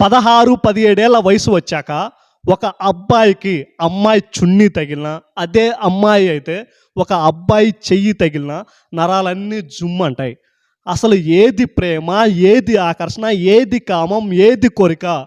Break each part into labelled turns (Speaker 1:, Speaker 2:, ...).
Speaker 1: పదహారు పదిహేడేళ్ళ వయసు వచ్చాక ఒక అబ్బాయికి అమ్మాయి చున్నీ తగిలిన అదే అమ్మాయి అయితే ఒక అబ్బాయి చెయ్యి తగిలిన నరాలన్నీ జుమ్ అంటాయి. అసలు ఏది ప్రేమ ఏది ఆకర్షణ ఏది కామం ఏది కోరిక?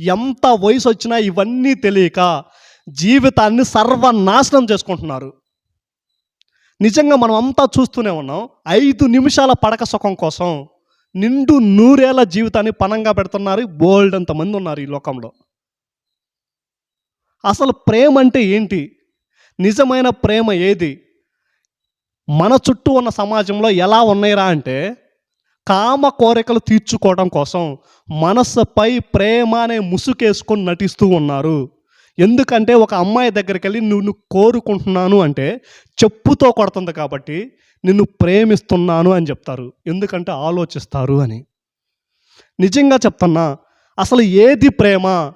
Speaker 1: ఎంత వయసు వచ్చినా ఇవన్నీ తెలియక జీవితాన్ని సర్వనాశనం చేసుకుంటున్నారు. నిజంగా మనం అంతా చూస్తూనే ఉన్నాం ఐదు నిమిషాల పడక సుఖం కోసం నిండు నూరేళ్ళ జీవితాన్ని పణంగా పెడుతున్నారు. బోల్డ్ అంతమంది ఉన్నారు ఈ లోకంలో. అసలు ప్రేమ అంటే ఏంటి? నిజమైన ప్రేమ ఏది? మన చుట్టూ ఉన్న సమాజంలో ఎలా ఉన్నాయిరా అంటే కామ కోరికలు తీర్చుకోవడం కోసం మనస్సుపై ప్రేమ అనే ముసుకేసుకొని నటిస్తూ ఉన్నారు. ఎందుకంటే ఒక అమ్మాయి దగ్గరికి వెళ్ళి నువ్వు కోరుకుంటున్నాను అంటే చెప్పుతో కొడుతుంది కాబట్టి నిన్ను ప్రేమిస్తున్నాను అని చెప్తారు. ఎందుకంటే ఆలోచిస్తారు అని. నిజంగా చెప్తున్నా అసలు ఏది ప్రేమ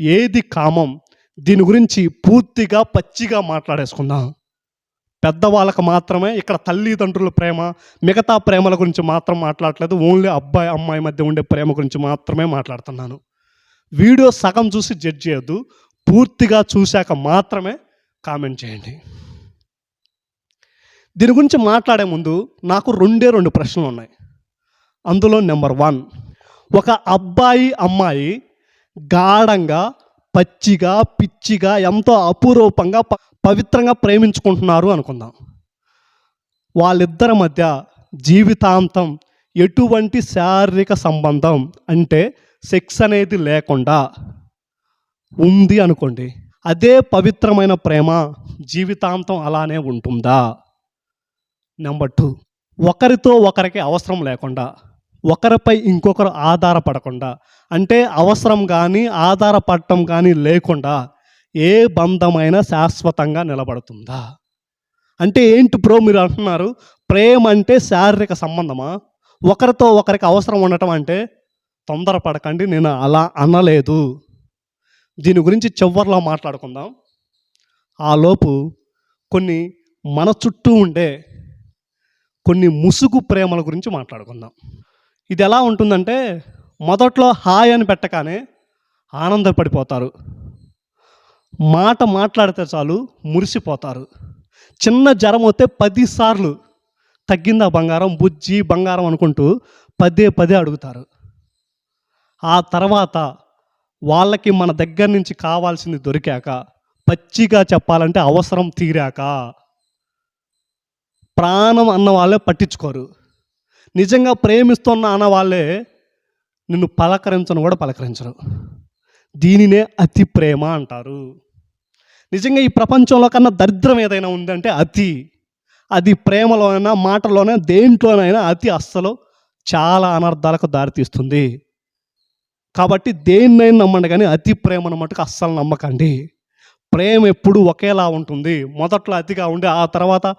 Speaker 1: ఏది కామం దీని గురించి పూర్తిగా పచ్చిగా మాట్లాడేసుకుందాం. పెద్దవాళ్ళకు మాత్రమే ఇక్కడ తల్లిదండ్రుల ప్రేమ మిగతా ప్రేమల గురించి మాత్రం మాట్లాడలేదు ఓన్లీ అబ్బాయి అమ్మాయి మధ్య ఉండే ప్రేమ గురించి మాత్రమే మాట్లాడుతున్నాను. వీడియో సగం చూసి జడ్జ్ చేయొద్దు. పూర్తిగా చూశాక మాత్రమే కామెంట్ చేయండి. దీని గురించి మాట్లాడే ముందు నాకు రెండే రెండు ప్రశ్నలు ఉన్నాయి. అందులో నెంబర్ వన్ ఒక అబ్బాయి అమ్మాయి గాఢంగా పచ్చిగా పిచ్చిగా ఎంతో అపురూపంగా ప- పవిత్రంగా ప్రేమించుకుంటున్నారు అనుకుందాం. వాళ్ళిద్దరి మధ్య జీవితాంతం ఎటువంటి శారీరక సంబంధం అంటే సెక్స్ అనేది లేకుండా ఉంది అనుకోండి. అదే పవిత్రమైన ప్రేమ జీవితాంతం అలానే ఉంటుందా? నెంబర్ టూ ఒకరితో ఒకరికి అవసరం లేకుండా ఒకరిపై ఇంకొకరు ఆధారపడకుండా అంటే అవసరం కానీ ఆధారపడటం కానీ లేకుండా ఏ బంధమైన శాశ్వతంగా నిలబడుతుందా? అంటే ఏంటి బ్రో మీరు అంటున్నారు? ప్రేమ అంటే శారీరక సంబంధమా? ఒకరితో ఒకరికి అవసరం ఉండటం అంటే తొందరపడకండి నేను అలా అనలేదు. దీని గురించి చివరిలో మాట్లాడుకుందాం. ఆలోపు కొన్ని మన చుట్టూ ఉండే కొన్ని ముసుగు ప్రేమల గురించి మాట్లాడుకుందాం. ఇది ఎలా ఉంటుందంటే మొదట్లో హాయ్ అని పెట్టగానే ఆనందపడిపోతారు. మాట మాట్లాడితే చాలు మురిసిపోతారు. చిన్న జ్వరం వస్తే పదిసార్లు తగ్గిందా బంగారం బుజ్జి బంగారం అనుకుంటూ పదే పదే అడుగుతారు. ఆ తర్వాత వాళ్ళకి మన దగ్గర నుంచి కావాల్సింది దొరికాక పచ్చిగా చెప్పాలంటే అవసరం తీరాక ప్రాణం అన్న వాళ్ళే పట్టించుకోరు. నిజంగా ప్రేమిస్తున్న అన్న వాళ్ళే నిన్ను పలకరించను కూడా పలకరించరు. దీనినే అతి ప్రేమ అంటారు. నిజంగా ఈ ప్రపంచంలో కన్నా దరిద్రం ఏదైనా ఉందంటే అతి. అది ప్రేమలోనైనా మాటలోనైనా దేంట్లోనైనా అతి అస్సలు చాలా అనర్థాలకు దారితీస్తుంది. కాబట్టి దేన్నైనా నమ్మండి కానీ అతి ప్రేమను మటుకు అస్సలు నమ్మకండి. ప్రేమ ఎప్పుడు ఒకేలా ఉంటుంది. మొదట్లో అతిగా ఉండి ఆ తర్వాత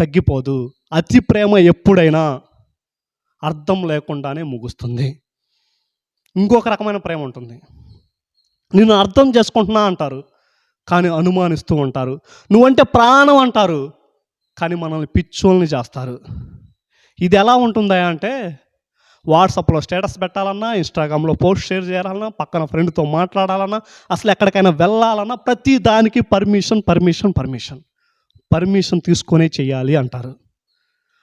Speaker 1: తగ్గిపోదు. అతి ప్రేమ ఎప్పుడైనా అర్థం లేకుండానే ముగుస్తుంది. ఇంకొక రకమైన ప్రేమ ఉంటుంది. నేను అర్థం చేసుకుంటున్నా అంటారు కానీ అనుమానిస్తూ ఉంటారు. నువ్వంటే ప్రాణం అంటారు కానీ మనల్ని పిచ్చోల్ని చేస్తారు. ఇది ఎలా ఉంటుందా అంటే వాట్సాప్లో స్టేటస్ పెట్టాలన్నా ఇన్స్టాగ్రామ్లో పోస్ట్ షేర్ చేయాలన్నా పక్కన ఫ్రెండ్తో మాట్లాడాలన్నా అసలు ఎక్కడికైనా వెళ్ళాలన్నా ప్రతి దానికి పర్మిషన్ పర్మిషన్ పర్మిషన్. పర్మిషన్ తీసుకొనే చేయాలి అంటారు.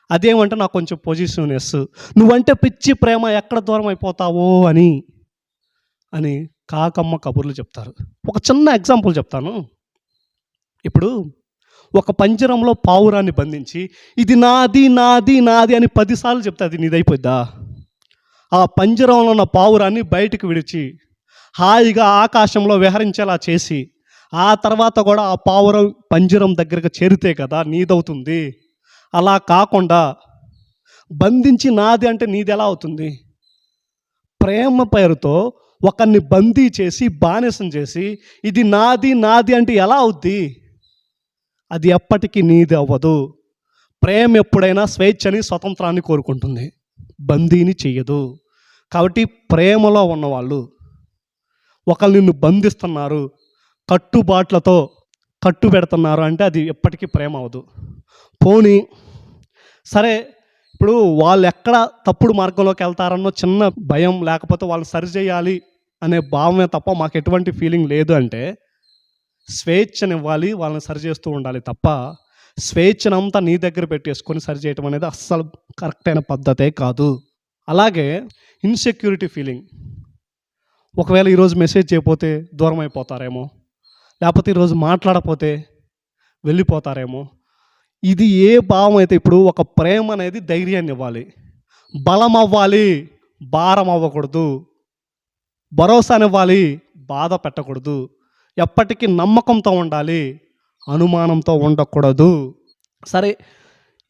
Speaker 1: అదేమంటే నాకు కొంచెం పొజిషన్నెస్ నువ్వంటే పిచ్చి ప్రేమ ఎక్కడ దూరం అయిపోతావో అని అని కాకమ్మ కబుర్లు చెప్తారు. ఒక చిన్న ఎగ్జాంపుల్ చెప్తాను. ఇప్పుడు ఒక పంజరంలో పావురాన్ని బంధించి ఇది నాది నాది నాది అని పదిసార్లు చెప్తే అది నీదైపోద్దా? ఆ పంజరంలో ఉన్న పావురాన్ని బయటికి విడిచి హాయిగా ఆకాశంలో విహరించేలా చేసి ఆ తర్వాత కూడా ఆ పావురం పంజరం దగ్గరకు చేరితే కదా నీదవుతుంది. అలా కాకుండా బంధించి నాది అంటే నీది ఎలా అవుతుంది? ప్రేమ పేరుతో ఒకరిని బందీ చేసి బానిసం చేసి ఇది నాది నాది అంటే ఎలా అవుద్ది? అది ఎప్పటికీ నీది అవ్వదు. ప్రేమ ఎప్పుడైనా స్వేచ్ఛని స్వతంత్రాన్ని కోరుకుంటుంది. బందీని చెయ్యదు. కాబట్టి ప్రేమలో ఉన్నవాళ్ళు ఒకరు నిన్ను బంధిస్తున్నారు కట్టుబాట్లతో కట్టు పెడుతున్నారు అంటే అది ఎప్పటికీ ప్రేమ అవ్వదు పోనీ సరే ఇప్పుడు వాళ్ళు ఎక్కడ తప్పుడు మార్గంలోకి వెళ్తారన్నో చిన్న భయం లేకపోతే వాళ్ళని సరి చేయాలి అనే భావమే తప్ప మాకు ఎటువంటి ఫీలింగ్ లేదు అంటే స్వేచ్ఛనివ్వాలి వాళ్ళని సరి చేస్తూ ఉండాలి తప్ప స్వేచ్ఛనంతా నీ దగ్గర పెట్టేసుకొని సరి చేయటం అనేది అస్సలు కరెక్ట్ అయిన పద్ధతే కాదు. అలాగే ఇన్సెక్యూరిటీ ఫీలింగ్ ఒకవేళ ఈరోజు మెసేజ్ చేయకపోతే దూరం అయిపోతారేమో లేకపోతే ఈరోజు మాట్లాడపోతే వెళ్ళిపోతారేమో. ఇది ఏ భావం అయితే ఇప్పుడు ఒక ప్రేమ అనేది ధైర్యాన్ని ఇవ్వాలి. బలం అవ్వాలి భారం అవ్వకూడదు. భరోసానివ్వాలి బాధ పెట్టకూడదు. ఎప్పటికీ నమ్మకంతో ఉండాలి అనుమానంతో ఉండకూడదు. సరే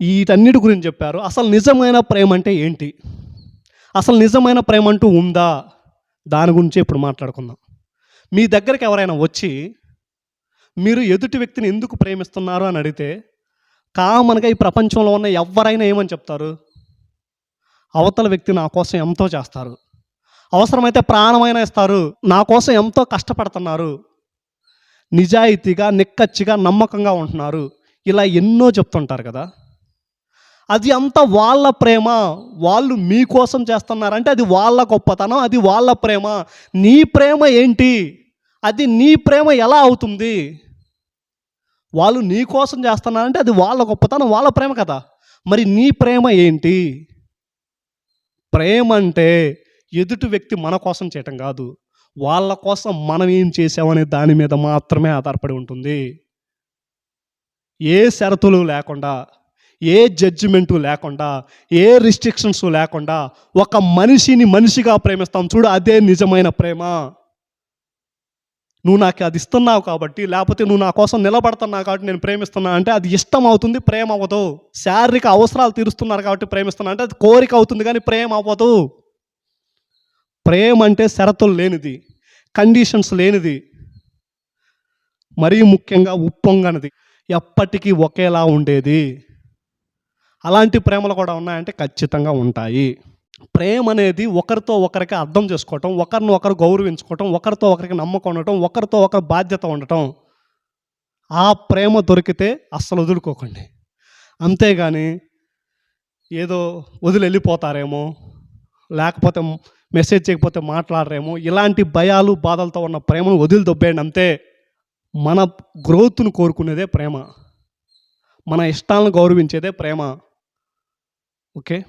Speaker 1: వీటన్నిటి గురించి చెప్పారు. అసలు నిజమైన ప్రేమ అంటే ఏంటి? అసలు నిజమైన ప్రేమ అంటూ ఉందా? దాని గురించి ఇప్పుడు మాట్లాడుకుందాం. మీ దగ్గరికి ఎవరైనా వచ్చి మీరు ఎదుటి వ్యక్తిని ఎందుకు ప్రేమిస్తున్నారు అని అడిగితే కామన్గా ఈ ప్రపంచంలో ఉన్న ఎవరైనా ఏమని చెప్తారు? అవతల వ్యక్తి నా కోసం ఎంతో చేస్తారు. అవసరమైతే ప్రాణమైనా ఇస్తారు. నా కోసం ఎంతో కష్టపడుతున్నారు. నిజాయితీగా నిక్కచ్చిగా నమ్మకంగా ఉంటున్నారు. ఇలా ఎన్నో చెప్తుంటారు కదా. అది అంతా వాళ్ళ ప్రేమ. వాళ్ళు మీకోసం చేస్తున్నారంటే అది వాళ్ళ గొప్పతనం అది వాళ్ళ ప్రేమ. నీ ప్రేమ ఏంటి? అది నీ ప్రేమ ఎలా అవుతుంది? వాళ్ళు నీ కోసం చేస్తున్నారంటే అది వాళ్ళ గొప్పతనం వాళ్ళ ప్రేమ కదా. మరి నీ ప్రేమ ఏంటి? ప్రేమ అంటే ఎదుటి వ్యక్తి మన కోసం చేయటం కాదు. వాళ్ళ కోసం మనం ఏం చేసామనే దాని మీద మాత్రమే ఆధారపడి ఉంటుంది. ఏ షరతులు లేకుండా ఏ జడ్జిమెంటు లేకుండా ఏ రిస్ట్రిక్షన్స్ లేకుండా ఒక మనిషిని మనిషిగా ప్రేమిస్తాం. చూడు అదే నిజమైన ప్రేమ. నువ్వు నాకు అది ఇస్తున్నావు కాబట్టి లేకపోతే నువ్వు నా కోసం నిలబడుతున్నావు కాబట్టి నేను ప్రేమిస్తున్నా అంటే అది ఇష్టం అవుతుంది ప్రేమ అవ్వదు. శారీరక అవసరాలు తీరుస్తున్నారు కాబట్టి ప్రేమిస్తున్నా అంటే అది కోరిక అవుతుంది కానీ ప్రేమ అవ్వదు. ప్రేమ అంటే షరతులు లేనిది కండిషన్స్ లేనిది మరీ ముఖ్యంగా ఉప్పొంగనిది. ఎప్పటికీ ఒకేలా ఉండేది. అలాంటి ప్రేమలు కూడా ఉన్నాయంటే ఖచ్చితంగా ఉంటాయి. ప్రేమ అనేది ఒకరితో ఒకరికి అర్థం చేసుకోవటం ఒకరిని ఒకరు గౌరవించుకోవటం ఒకరితో ఒకరికి నమ్మకం ఉండటం ఒకరితో ఒకరు బాధ్యత ఉండటం. ఆ ప్రేమ దొరికితే అస్సలు వదులుకోకండి. అంతేగాని ఏదో వదిలి వెళ్ళిపోతారేమో లేకపోతే మెసేజ్ చేయకపోతే మాట్లాడరేమో ఇలాంటి భయాలు బాధలతో ఉన్న ప్రేమను వదిలి దొబ్బేయండి అంతే. మన గ్రోత్ను కోరుకునేదే ప్రేమ. మన ఇష్టాలను గౌరవించేదే ప్రేమ. ఓకే?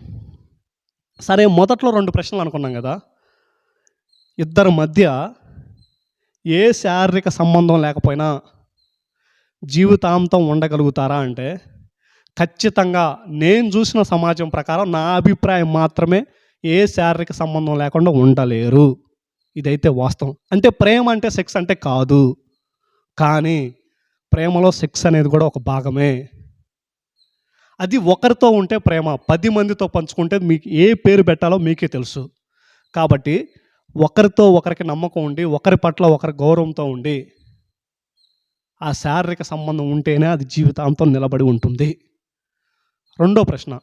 Speaker 1: సరే మొదట్లో రెండు ప్రశ్నలు అనుకున్నాం కదా. ఇద్దరి మధ్య ఏ శారీరక సంబంధం లేకపోయినా జీవితాంతం ఉండగలుగుతారా అంటే ఖచ్చితంగా నేను చూసిన సమాజం ప్రకారం నా అభిప్రాయం మాత్రమే ఏ శారీరక సంబంధం లేకుండా ఉండలేరు. ఇదైతే వాస్తవం. అంటే ప్రేమ అంటే సెక్స్ అంటే కాదు. కానీ ప్రేమలో సెక్స్ అనేది కూడా ఒక భాగమే. అది ఒకరితో ఉంటే ప్రేమ పది మందితో పంచుకుంటే మీకు ఏ పేరు పెట్టాలో మీకే తెలుసు. కాబట్టి ఒకరితో ఒకరికి నమ్మకం ఉండి ఒకరి పట్ల ఒకరి గౌరవంతో ఉండి ఆ శారీరక సంబంధం ఉంటేనే అది జీవితాంతం నిలబడి ఉంటుంది. రెండో ప్రశ్న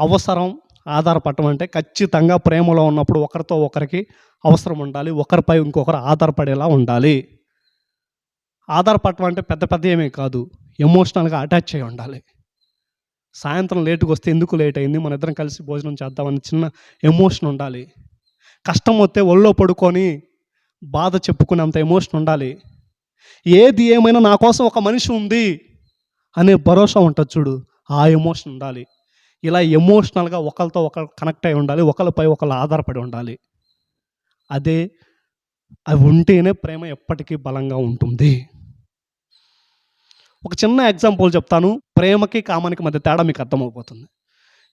Speaker 1: అవసరం ఆధారపడటం అంటే ఖచ్చితంగా ప్రేమలో ఉన్నప్పుడు ఒకరితో ఒకరికి అవసరం ఉండాలి ఒకరిపై ఇంకొకరు ఆధారపడేలా ఉండాలి. ఆధారపడటం అంటే పెద్ద పెద్ద ఏమీ కాదు ఎమోషనల్గా అటాచ్ అయి ఉండాలి. సాయంత్రం లేటుకు వస్తే ఎందుకు లేట్ అయింది మన ఇద్దరం కలిసి భోజనం చేద్దామని చిన్న ఎమోషన్ ఉండాలి. కష్టం వస్తే ఒళ్ళో పడుకొని బాధ చెప్పుకునేంత ఎమోషన్ ఉండాలి. ఏది ఏమైనా నా కోసం ఒక మనిషి ఉంది అనే భరోసా ఉంటుంది చూడు ఆ ఎమోషన్ ఉండాలి. ఇలా ఎమోషనల్గా ఒకరితో ఒకరు కనెక్ట్ అయి ఉండాలి ఒకరిపై ఒకరు ఆధారపడి ఉండాలి. అదే అవి ఉంటేనే ప్రేమ ఎప్పటికీ బలంగా ఉంటుంది. ఒక చిన్న ఎగ్జాంపుల్ చెప్తాను. ప్రేమకి కామానికి మధ్య తేడా మీకు అర్థమైపోతుంది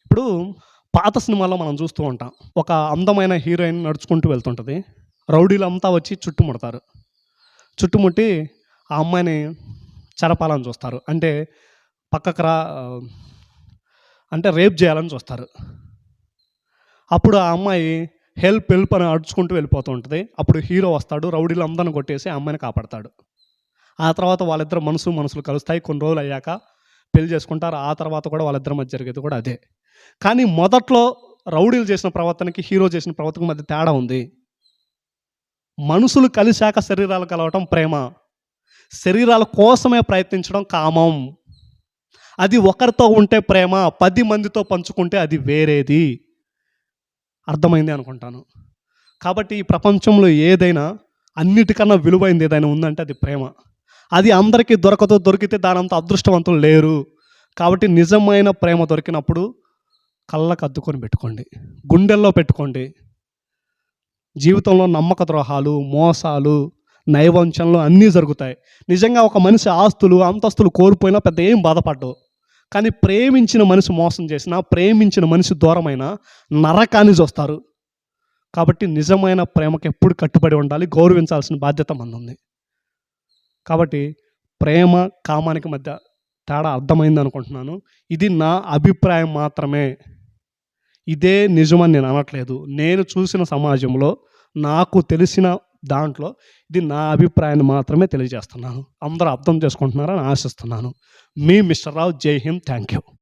Speaker 1: ఇప్పుడు పాత సినిమాల్లో మనం చూస్తూ ఉంటాం. ఒక అందమైన హీరోయిన్ నడుచుకుంటూ వెళ్తుంటుంది. రౌడీలంతా వచ్చి చుట్టుముడతారు. చుట్టుముట్టి ఆ అమ్మాయిని చెరపాలని చూస్తారు. అంటే పక్కకు రా అంటే రేప్ చేయాలని చూస్తారు. అప్పుడు ఆ అమ్మాయి హెల్ప్ హెల్ప్ అని అడుచుకుంటూ వెళ్ళిపోతూ ఉంటుంది. అప్పుడు హీరో వస్తాడు రౌడీలు అందరిని కొట్టేసి ఆ అమ్మాయిని కాపాడతాడు. ఆ తర్వాత వాళ్ళిద్దరు మనసు మనసులు కలుస్తాయి. కొన్ని రోజులు అయ్యాక పెళ్ళి చేసుకుంటారు. ఆ తర్వాత కూడా వాళ్ళిద్దరి మధ్య జరిగేది కూడా అదే. కానీ మొదట్లో రౌడీలు చేసిన ప్రవర్తనకి హీరో చేసిన ప్రవర్తనకి మధ్య తేడా ఉంది. మనుషులు కలిశాక శరీరాలు కలవటం ప్రేమ. శరీరాల కోసమే ప్రయత్నించడం కామం. అది ఒకరితో ఉంటే ప్రేమ పది మందితో పంచుకుంటే అది వేరేది. అర్థమైంది అనుకుంటాను. కాబట్టి ఈ ప్రపంచంలో ఏదైనా అన్నిటికన్నా విలువైంది ఏదైనా ఉందంటే అది ప్రేమ. అది అందరికీ దొరకదు దొరికితే దానంత అదృష్టవంతులు లేరు. కాబట్టి నిజమైన ప్రేమ దొరికినప్పుడు కళ్ళకు అద్దుకొని పెట్టుకోండి. గుండెల్లో పెట్టుకోండి. జీవితంలో నమ్మక ద్రోహాలు మోసాలు నైవంచనలు అన్నీ జరుగుతాయి. నిజంగా ఒక మనిషి ఆస్తులు అంతస్తులు కోల్పోయినా పెద్ద ఏం బాధపడ్డావు. కానీ ప్రేమించిన మనిషి మోసం చేసినా ప్రేమించిన మనిషి దూరమైన నరకాన్ని చూస్తారు. కాబట్టి నిజమైన ప్రేమకు ఎప్పుడు కట్టుబడి ఉండాలి గౌరవించాల్సిన బాధ్యత మనది. ఉంది కాబట్టి ప్రేమ కామానికి మధ్య తేడా అర్థమైంది అనుకుంటున్నాను. ఇది నా అభిప్రాయం మాత్రమే. ఇదే నిజమని నేను అనట్లేదు. నేను చూసిన సమాజంలో నాకు తెలిసిన దాంట్లో ఇది నా అభిప్రాయాన్ని మాత్రమే తెలియజేస్తున్నాను. అందరూ అర్థం చేసుకుంటున్నారని ఆశిస్తున్నాను. మీ మిస్టర్ రావు జై హింద్. Thank you